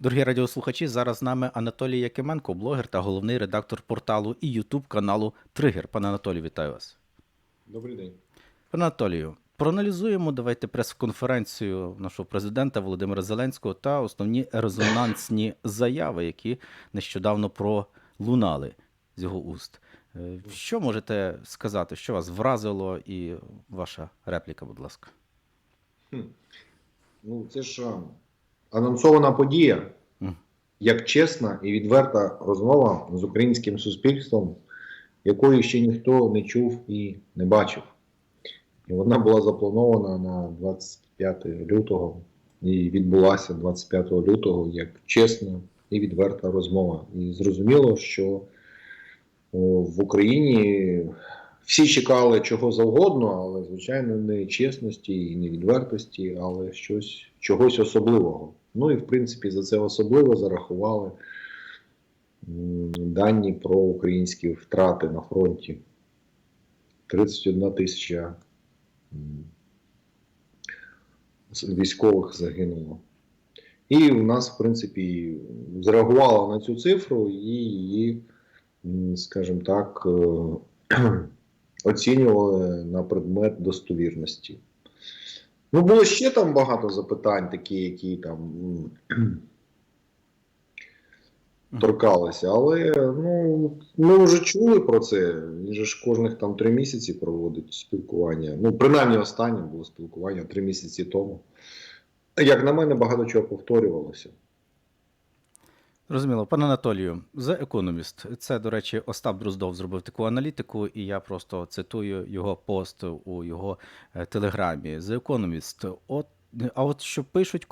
Дорогі радіослухачі, зараз з нами Анатолій Якименко, блогер та головний редактор порталу і Ютуб каналу Тригер. Пане Анатолію, вітаю вас. Добрий день. Пане Анатолію, проаналізуємо давайте прес-конференцію нашого президента Володимира Зеленського та основні резонансні заяви, які нещодавно пролунали з його уст. Е, Що можете сказати, що вас вразило, і ваша репліка, будь ласка. Ну, це ж анонсована подія, як чесна і відверта розмова з українським суспільством, якої ще ніхто не чув і не бачив. І вона була запланована на 25 лютого і відбулася 25 лютого як чесна і відверта розмова. І зрозуміло, що в Україні всі чекали чого завгодно, але, звичайно, не чесності і не відвертості, але щось, чогось особливого. Ну і в принципі за це особливо зарахували дані про українські втрати на фронті. 31 тисяча військових загинуло. І в нас, в принципі, зреагувала на цю цифру і її, скажімо так, е, оцінювали на предмет достовірності. Ну, було ще там багато запитань, такі, які там торкалися, але ну, ми вже чули про це. Він же ж кожних там три місяці проводить спілкування. Ну, принаймні, останнє було спілкування три місяці тому. Як на мене, багато чого повторювалося. Розуміло, пане Анатолію, The Economist. Це, до речі, Остап Дроздов зробив таку аналітику, і я просто цитую його пост у його е, телеграмі. The Economist. От а от що пишуть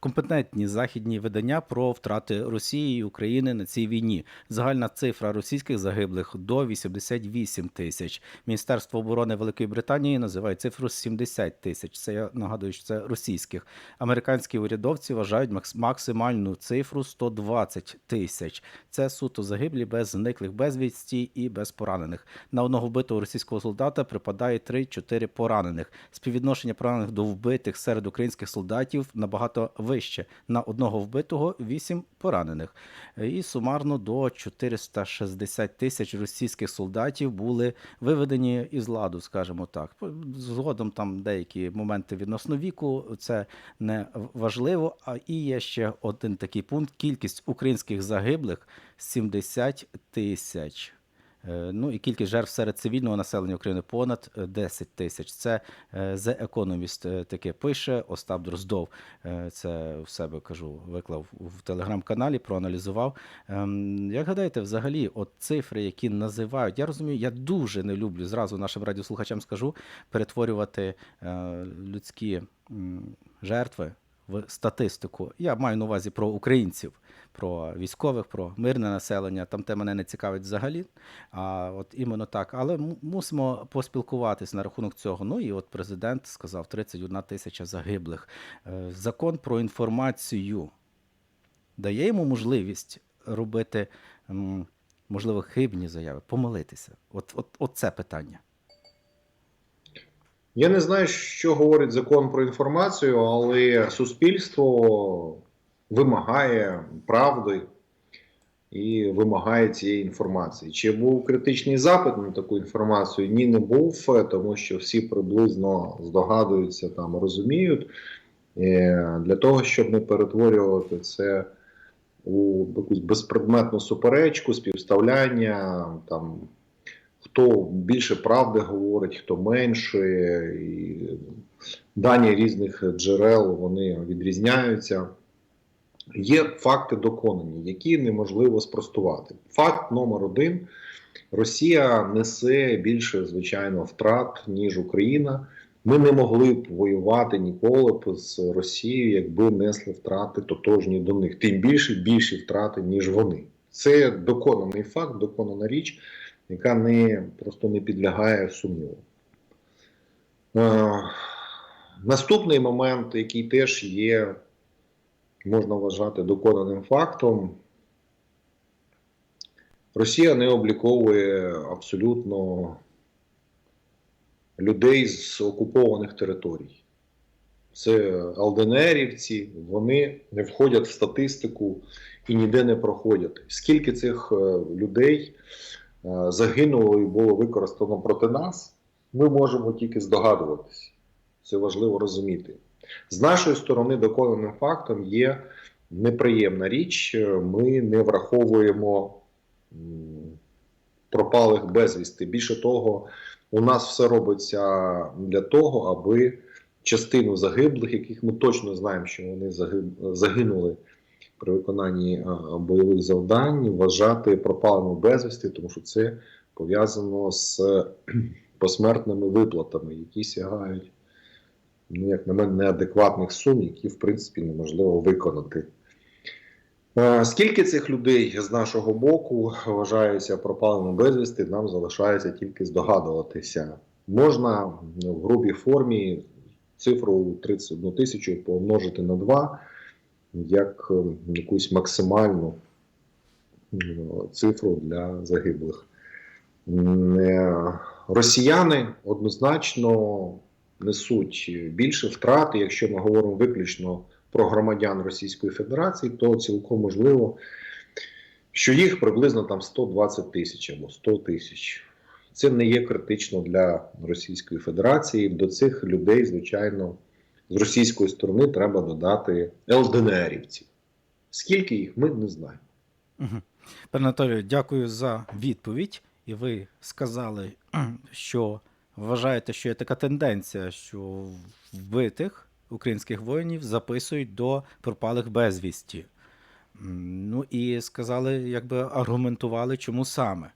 компетентні західні видання про втрати Росії і України на цій війні. Загальна цифра російських загиблих до 88 тисяч. Міністерство оборони Великої Британії називає цифру 70 тисяч. Це я нагадую, що це російських. Американські урядовці вважають максимальну цифру 120 тисяч. Це суто загиблі без зниклих безвісті і без поранених. На одного вбитого російського солдата припадає 3-4 поранених. Співвідношення поранених до вбитих серед українських солдатів набагато вище. На одного вбитого 8 поранених. І сумарно до 460 тисяч російських солдатів були виведені із ладу, скажімо так. Згодом там деякі моменти відносно віку, це не важливо. А і є ще один такий пункт: кількість українських загиблих 70 тисяч. Е, Ну і кількість жертв серед цивільного населення України понад е, 10 тисяч. Це е, The Economist е, таке пише. Остап Дроздов е, це в себе кажу, виклав в телеграм-каналі, проаналізував. Ем, Як гадаєте, взагалі, от цифри, які називають, я розумію, я дуже не люблю зразу нашим радіослухачам скажу перетворювати е, людські жертви в статистику. Я маю на увазі про українців, про військових, про мирне населення. Там те мене не цікавить взагалі. А от іменно так. Але мусимо поспілкуватись на рахунок цього. Ну і от президент сказав 31 тисяча загиблих. Е, Закон про інформацію дає йому можливість робити, можливо, хибні заяви, помилитися. От, от, от це питання. Я не знаю, що говорить закон про інформацію, але суспільство вимагає правди і вимагає цієї інформації. Чи був критичний запит на таку інформацію? Ні, не був, тому що всі приблизно здогадуються там, розуміють. Е, Для того, щоб не перетворювати це у якусь безпредметну суперечку, співставляння там хто більше правди говорить, хто менше, і дані різних джерел вони відрізняються. Є факти доконані, які неможливо спростувати. Факт номер один: Росія несе більше, звичайно, втрат, ніж Україна. Ми не могли б воювати ніколи б з Росією, якби несли втрати тотожні до них. Тим більше більші втрати, ніж вони. Це доконаний факт, доконана річ яка не, просто не підлягає сумніву. Е, наступний момент, який теж є, можна вважати доконаним фактом, Росія не обліковує абсолютно людей з окупованих територій. це ЛДНРівці, вони не входять в статистику і ніде не проходять. Скільки цих е, людей загинуло і було використано проти нас, ми можемо тільки здогадуватися. Це важливо розуміти. З нашої сторони, доконаним фактом є неприємна річ. Ми не враховуємо пропалих безвісти. Більше того, у нас все робиться для того, аби частину загиблих, яких ми точно знаємо, що вони загинули при виконанні бойових завдань, вважати пропалими безвісти, тому що це пов'язано з посмертними виплатами, які сягають, ну, як на мене, неадекватних сум, які, в принципі, неможливо виконати. Е, Скільки цих людей з нашого боку вважаються пропалими безвісти, нам залишається тільки здогадуватися. Можна в грубій формі цифру 31 тисячу помножити на 2 як е, якусь максимальну цифру для загиблих. Е, Росіяни однозначно несуть більше втрати, якщо ми говоримо виключно про громадян Російської Федерації, то цілком можливо, що їх приблизно там 120 тисяч або 100 тисяч. Це не є критично для Російської Федерації. До цих людей, звичайно, з російської сторони треба додати ЛДНРівців. Скільки їх, ми не знаємо. Мгм. Пане Анатолію, дякую за відповідь. І ви сказали, що вважаєте, що є така тенденція, що вбитих українських воїнів записують до пропалих безвісті. Ну і сказали, якби аргументували, чому саме.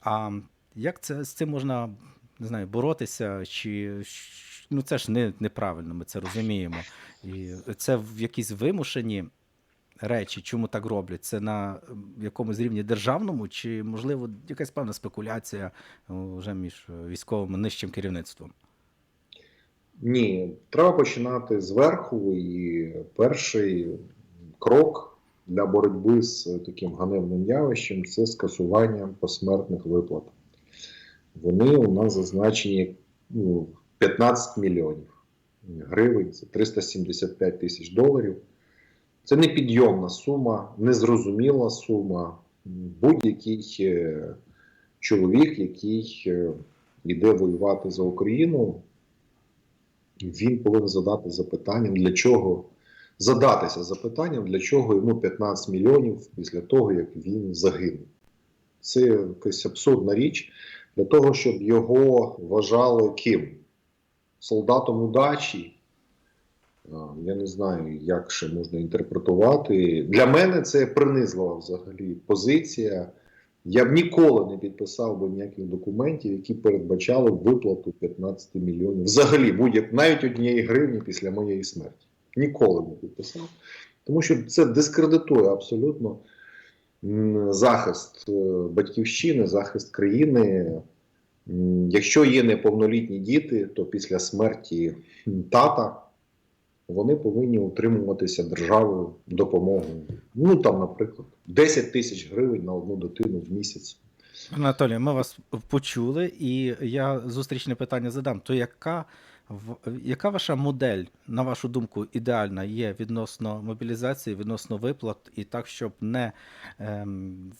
А як це з цим можна не знаю, боротися? Чи ну це ж не, неправильно, ми це розуміємо. І це в якісь вимушені речі, чому так роблять? Це на якомусь рівні державному, чи можливо якась певна спекуляція вже між військовим і нижчим керівництвом? Ні, треба починати зверху, і перший крок для боротьби з таким ганебним явищем це скасування посмертних виплат. Вони у нас зазначені ну, 15 мільйонів гривень, це 375 тисяч доларів. Це непідйомна сума, незрозуміла сума. Будь-який е, чоловік, який е, йде воювати за Україну, він повинен задати запитанням, для чого задатися запитанням, для чого йому 15 мільйонів після того, як він загинув. Це якась абсурдна річ для того, щоб його вважали ким? Солдатом удачі. Я не знаю, як ще можна інтерпретувати. Для мене це принизлива взагалі позиція. Я б ніколи не підписав би ніяких документів, які передбачали виплату 15 мільйонів. Взагалі, будь-як навіть однієї гривні після моєї смерті. Ніколи не підписав. Тому що це дискредитує абсолютно захист е, батьківщини, захист країни. Якщо є неповнолітні діти, то після смерті тата вони повинні утримуватися державою допомогою. Ну там, наприклад, 10 тисяч гривень на одну дитину в місяць. Анатолій, ми вас почули, і я зустрічне питання задам. То яка, яка ваша модель, на вашу думку, ідеальна є відносно мобілізації, відносно виплат, і так, щоб не ем,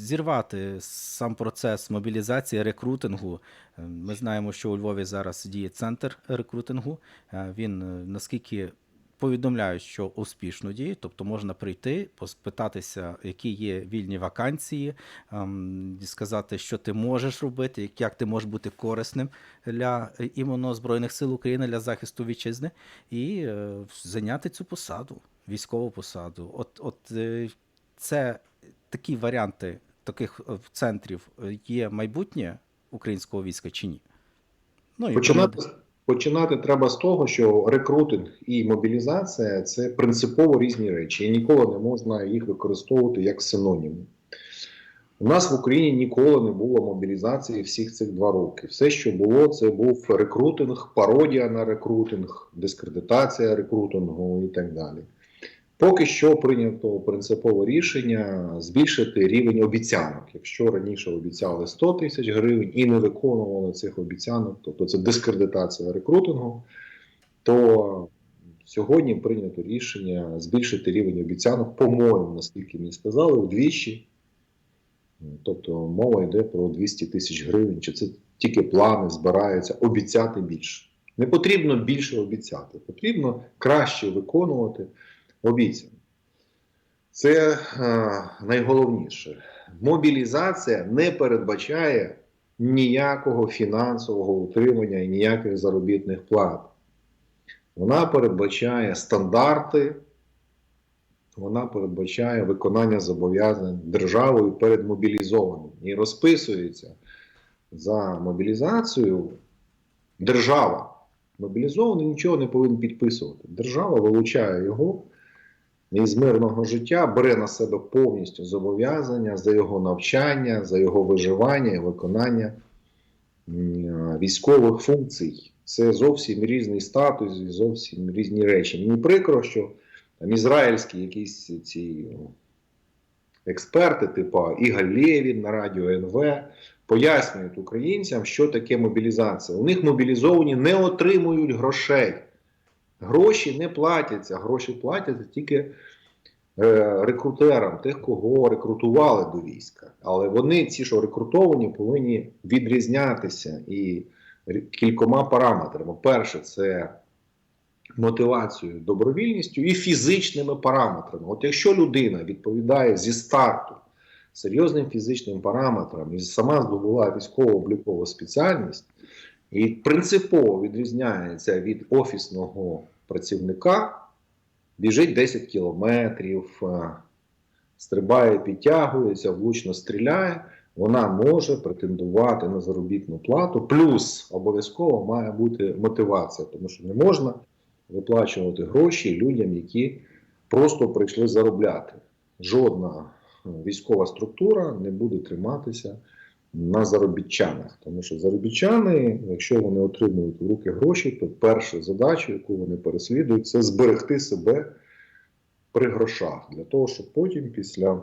зірвати сам процес мобілізації, рекрутингу? Ем, Ми знаємо, що у Львові зараз діє центр рекрутингу. Е, Він е, наскільки повідомляють, що успішно діє, тобто можна прийти, поспитатися, які є вільні вакансії, ем, сказати, що ти можеш робити, як- ти можеш бути корисним для е, іменно Збройних сил України для захисту вітчизни, і е, зайняти цю посаду, військову посаду. От, от е, це такі варіанти таких е, центрів е, є майбутнє українського війська чи ні? Ну, і Починати, тому- починати треба з того, що рекрутинг і мобілізація це принципово різні речі, і ніколи не можна їх використовувати як синоніми. У нас в Україні ніколи не було мобілізації всіх цих два роки. Все, що було, це був рекрутинг, пародія на рекрутинг, дискредитація рекрутингу і так далі. Поки що прийнято принципове рішення збільшити рівень обіцянок. Якщо раніше обіцяли 100 тисяч гривень і не виконували цих обіцянок, тобто це дискредитація рекрутингу, то сьогодні прийнято рішення збільшити рівень обіцянок, по-моєму, наскільки мені сказали, удвічі. Тобто мова йде про 200 тисяч гривень, чи це тільки плани збираються обіцяти більше. Не потрібно більше обіцяти, потрібно краще виконувати обіцяне. Це е, найголовніше. Мобілізація не передбачає ніякого фінансового утримання і ніяких заробітних плат. Вона передбачає стандарти, вона передбачає виконання зобов'язань державою перед мобілізованим. І розписується за мобілізацію держава. Мобілізований нічого не повинен підписувати. Держава вилучає його із мирного життя, бере на себе повністю зобов'язання за його навчання, за його виживання і виконання військових функцій. Це зовсім різний статус і зовсім різні речі. Мені прикро, що там ізраїльські якісь ці експерти, типу Ігор Лєвін на радіо НВ, пояснюють українцям, що таке мобілізація. У них мобілізовані не отримують грошей. Гроші не платяться, гроші платяться тільки е, рекрутерам, тих, кого рекрутували до війська. Але вони, ці, що рекрутовані, повинні відрізнятися і кількома параметрами. Перше, це мотивацією, добровільністю і фізичними параметрами. От якщо людина відповідає зі старту серйозним фізичним параметрам і сама здобула військово-облікову спеціальність, і принципово відрізняється від офісного працівника, біжить 10 кілометрів, е, стрибає, підтягується, влучно стріляє, вона може претендувати на заробітну плату. Плюс обов'язково має бути мотивація, тому що не можна виплачувати гроші людям, які просто прийшли заробляти. Жодна е, військова структура не буде триматися на заробітчанах. Тому що заробітчани, якщо вони отримують в руки гроші, то перша задача, яку вони переслідують, це зберегти себе при грошах, для того, щоб потім, після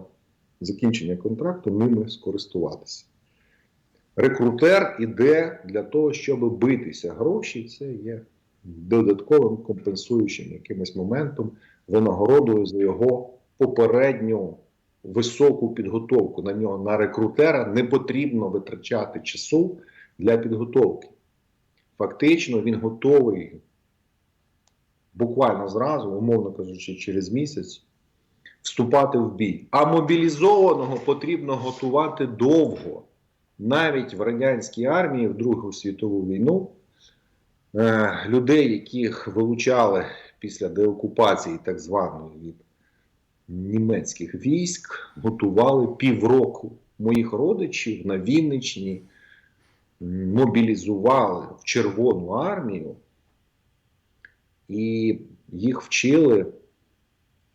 закінчення контракту, ними скористуватися. Рекрутер іде для того, щоб битися. Гроші це є додатковим компенсуючим якимось моментом, винагородою за його попередню високу підготовку. На нього на рекрутера не потрібно витрачати часу для підготовки. Фактично, він готовий буквально зразу, умовно кажучи, через місяць вступати в бій. А мобілізованого потрібно готувати довго. Навіть в радянській армії в Другу світову війну е, людей, яких вилучали після деокупації так званої від німецьких військ, готували півроку. Моїх родичів на Вінниччині м, мобілізували в Червону армію, і їх вчили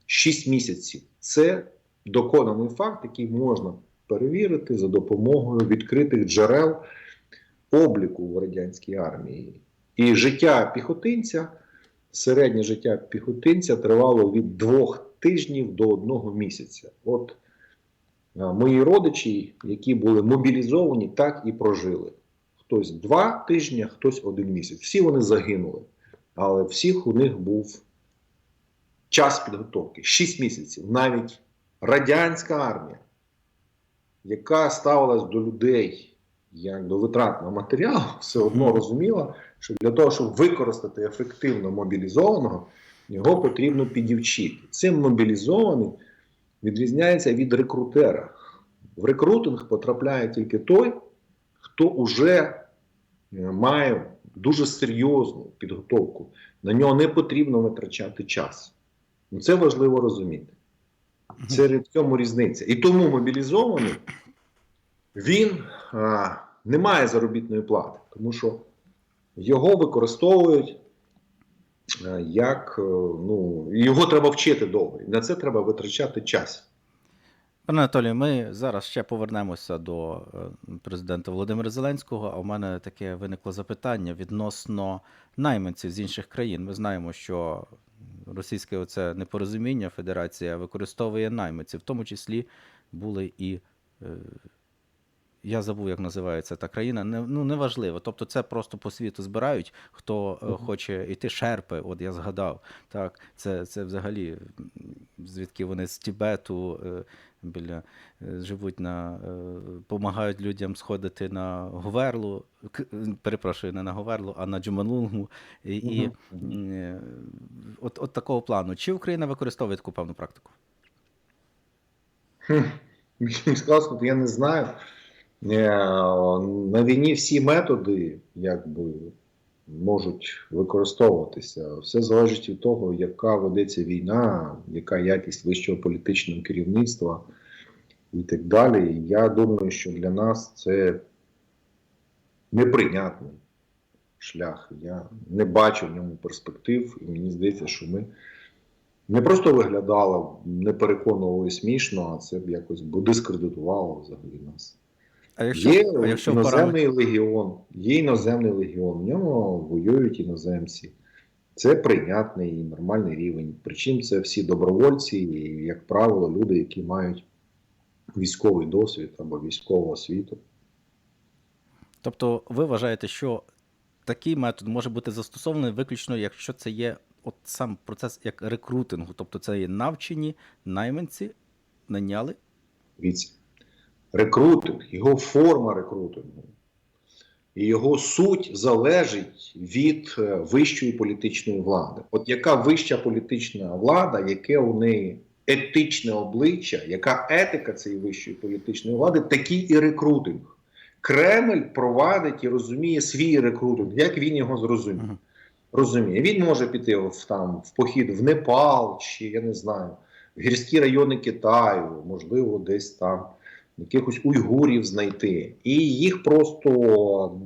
6 місяців. Це доконаний факт, який можна перевірити за допомогою відкритих джерел обліку в радянській армії. І життя піхотинця, середнє життя піхотинця тривало від двох тижнів до одного місяця. От а, мої родичі, які були мобілізовані, так і прожили. Хтось два тижні, хтось один місяць. Всі вони загинули. Але всіх у них був час підготовки 6 місяців. Навіть радянська армія, яка ставилась до людей як до витратного матеріалу, все одно розуміла, що для того, щоб використати ефективно мобілізованого, його потрібно підівчити. Цим мобілізований відрізняється від рекрутера. В рекрутинг потрапляє тільки той, хто вже має дуже серйозну підготовку. На нього не потрібно витрачати час. Ну, Це важливо розуміти. Це в цьому різниця. І тому мобілізований він а, не має заробітної плати, тому що його використовують як е, ну, його треба вчити довго. І на це треба витрачати час. Пане Анатолію, ми зараз ще повернемося до е, президента Володимира Зеленського. А в мене таке виникло запитання відносно найманців з інших країн. Ми знаємо, що російське оце непорозуміння Федерація використовує найманців, в тому числі були і е, Я забув, як називається та країна. Не, ну, неважливо. Тобто, це просто по світу збирають, хто е, Мгм. хоче йти. Шерпи, от я згадав. Так, це, це взагалі звідки вони з Тібету е, біля е, живуть на е, допомагають людям сходити на Говерлу. к- Перепрошую, не на Говерлу, а на Джумалунгму. І, і Мгм. е, от, от такого плану. Чи Україна використовує таку певну практику? Мені сказано, я не знаю. Е, На війні всі методи якби, можуть використовуватися. Все залежить від того, яка ведеться війна, яка якість вищого політичного керівництва і так далі. Я думаю, що для нас це неприйнятний шлях. Я не бачу в ньому перспектив, і мені здається, що ми не просто виглядали, не переконували смішно, а це б якось би дискредитувало взагалі нас. А якщо, Є а якщо іноземний легіон, є іноземний легіон, в ньому воюють іноземці. Це прийнятний і нормальний рівень. Причому це всі добровольці, і, як правило, люди, які мають військовий досвід або військову освіту. Тобто ви вважаєте, що такий метод може бути застосований виключно, якщо це є от сам процес як рекрутингу, тобто це є навчені найманці, наняли. Дивіться, рекрутинг, його форма рекрутингу і його суть залежить від е, вищої політичної влади. От яка вища політична влада, яке у неї етичне обличчя, яка етика цієї вищої політичної влади, такий і рекрутинг. Кремль провадить і розуміє свій рекрутинг, як він його зрозуміє. Розуміє, він може піти в там в похід в Непал, чи я не знаю, в гірські райони Китаю, можливо, десь там якихось уйгурів знайти, і їх просто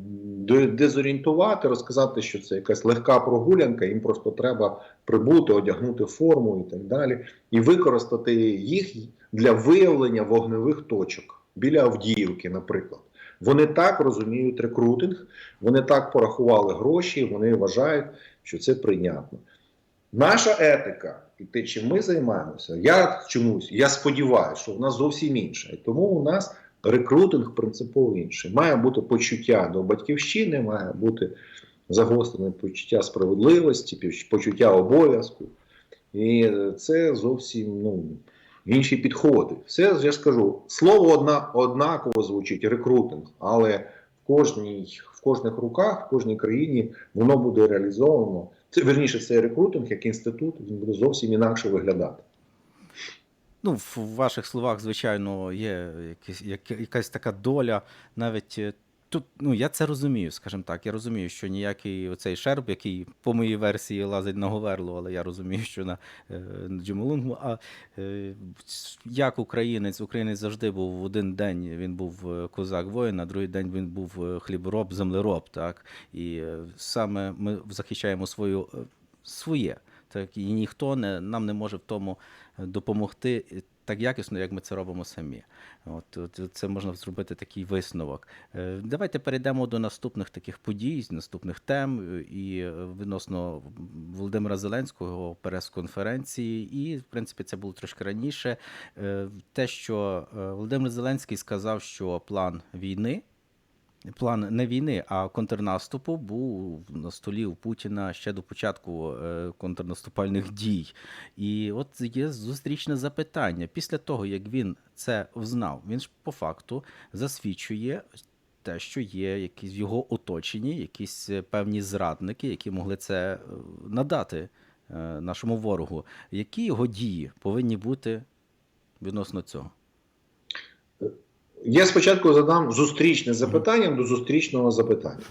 дезорієнтувати, розказати, що це якась легка прогулянка, їм просто треба прибути, одягнути форму і так далі, і використати їх для виявлення вогневих точок біля Авдіївки, наприклад. Вони так розуміють рекрутинг, вони так порахували гроші, вони вважають, що це прийнятно. Наша етика і те, чим ми займаємося, я чомусь, я сподіваюся, що в нас зовсім інша. І тому у нас рекрутинг принципово інший. Має бути почуття до батьківщини, має бути загострене почуття справедливості, почуття обов'язку. І це зовсім ну, інші підходи. Все, я ж кажу, слово одна, однаково звучить рекрутинг, але в кожній, в кожних руках, в кожній країні воно буде реалізовано. Це верніше, цей рекрутинг як інститут, він буде зовсім інакше виглядати. Ну, в ваших словах, звичайно, є якась, як- якась така доля, навіть е, тут, ну я це розумію, скажімо так. Я розумію, що ніякий оцей шерп, який по моїй версії лазить на Говерлу, але я розумію, що на, е, на Джумалунгу. А е, як українець, українець завжди був в один день, він був е, козак воїн, на другий день він був е, хлібороб, землероб. Так? І саме ми захищаємо свою, своє. Так, і ніхто не, нам не може в тому допомогти так якісно, як ми це робимо самі. От, от це можна зробити такий висновок. Е, Давайте перейдемо до наступних таких подій, наступних тем е, і е, відносно Володимира Зеленського прес-конференції. І, в принципі, це було трошки раніше. Те, що Володимир Зеленський сказав, що план війни. План не війни, а контрнаступу був на столі у Путіна ще до початку е, контрнаступальних дій. І от є зустрічне запитання. Після того, як він це взнав, він ж по факту засвідчує те, що є якісь в його оточенні, якісь певні зрадники, які могли це е, надати е, нашому ворогу. Які його дії повинні бути відносно цього? Я спочатку задам зустрічне запитання до зустрічного запитання.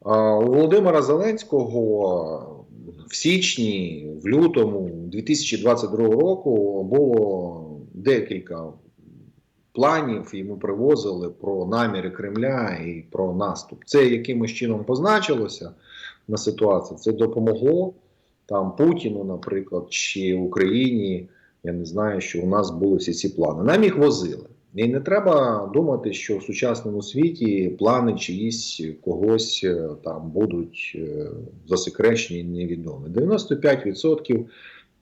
У Володимира Зеленського в січні, в лютому 2022 року було декілька планів, ми привозили про наміри Кремля і про наступ. Це якимось чином позначилося на ситуації. Це допомогло там Путіну, наприклад, чи Україні. Я не знаю, що у нас були всі ці плани. Нам їх возили. І не треба думати, що в сучасному світі плани чиїсь когось е, там будуть е, засекречені і невідомі. 95%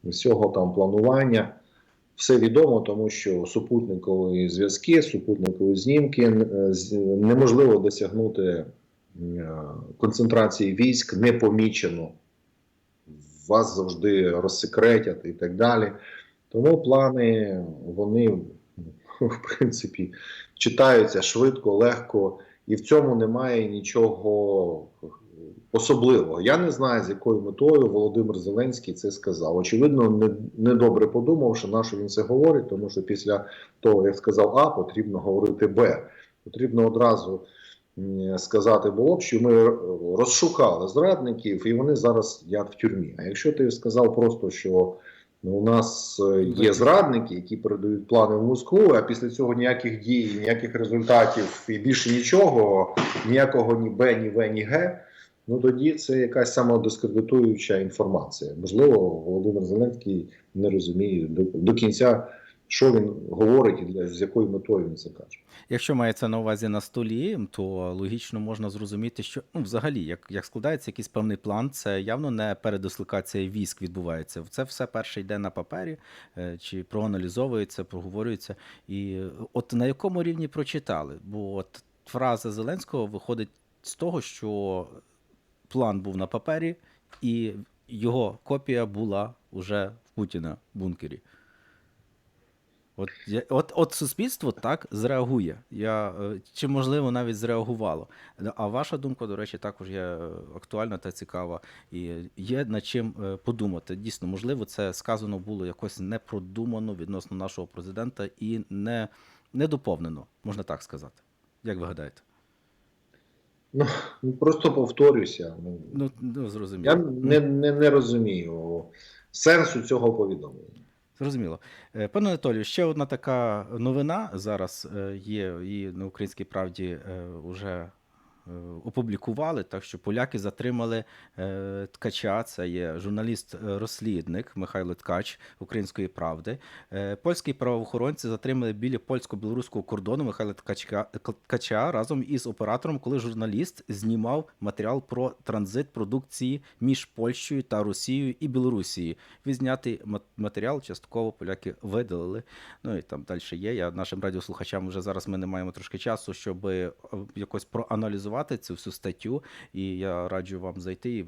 всього там планування все відомо, тому що супутникові зв'язки, супутникові знімки е, неможливо досягнути концентрації військ непомічено. Вас завжди розсекретять і так далі. Тому плани вони в принципі читаються швидко, легко, і в цьому немає нічого особливого. Я не знаю, з якою метою Володимир Зеленський це сказав. Очевидно, не, недобре подумавши, на що він це говорить, тому що після того, як сказав А, потрібно говорити Б. Потрібно одразу сказати було б, що ми розшукали зрадників, і вони зараз сидять в тюрмі. А якщо ти сказав просто, що ну, у нас е, є зрадники, які передають плани в Москву, а після цього ніяких дій, ніяких результатів і більше нічого, ніякого ні Б, ні В, ні Г. Ну тоді це якась самодискредитуюча інформація. Можливо, Володимир Зеленський не розуміє до, до кінця, що він говорить і для з якою метою він це каже. Якщо мається на увазі на столі, то логічно можна зрозуміти, що ну, взагалі, як, як складається якийсь певний план, це явно не передислокація військ відбувається. Це все перше йде на папері, е, чи проаналізовується, проговорюється. І е, от на якому рівні прочитали? Бо от фраза Зеленського виходить з того, що план був на папері, і його копія була уже в Путіна в бункері. От, от, от суспільство так зреагує. Я, е, чи можливо навіть зреагувало. А ваша думка, до речі, також є е, актуальна та цікава. І є над чим е, подумати. Дійсно, можливо, це сказано було якось непродумано відносно нашого президента і не, не доповнено, можна так сказати. Як ви гадаєте? Ну, ну, просто повторюся. Ну, Ну, ну зрозуміло. я не, не, не розумію сенсу цього повідомлення. Зрозуміло. Е, Пане Анатолію, ще одна така новина зараз е, є, і на українській правді вже опублікували, так що поляки затримали е, ткача. Це є журналіст-розслідник Михайло Ткач Української правди. Е, Польські правоохоронці затримали біля польсько-білоруського кордону Михайла Ткачка, Ткача разом із оператором, коли журналіст знімав матеріал про транзит продукції між Польщею та Росією і Білорусією. Відзнятий ма- матеріал частково поляки видалили. Ну і там далі є. Я нашим радіослухачам вже зараз ми не маємо трошки часу, щоб е, якось проаналізувати цю всю статтю. І я раджу вам зайти і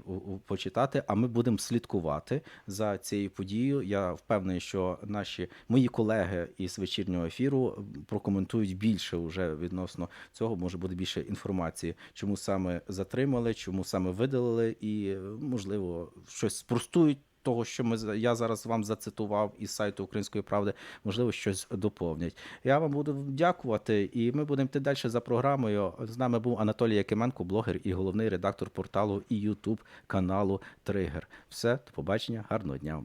почитати. А ми будемо слідкувати за цією подією. Я впевнений, що наші мої колеги із вечірнього ефіру прокоментують більше вже відносно цього. Може буде більше інформації, чому саме затримали, чому саме видалили, і е, можливо щось спростують. Того, що ми я зараз вам зацитував із сайту Української правди, можливо, щось доповнять. Я вам буду дякувати, і ми будемо йти далі за програмою. З нами був Анатолій Якименко, блогер і головний редактор порталу і Ютуб каналу Тригер. Все, до побачення, гарного дня.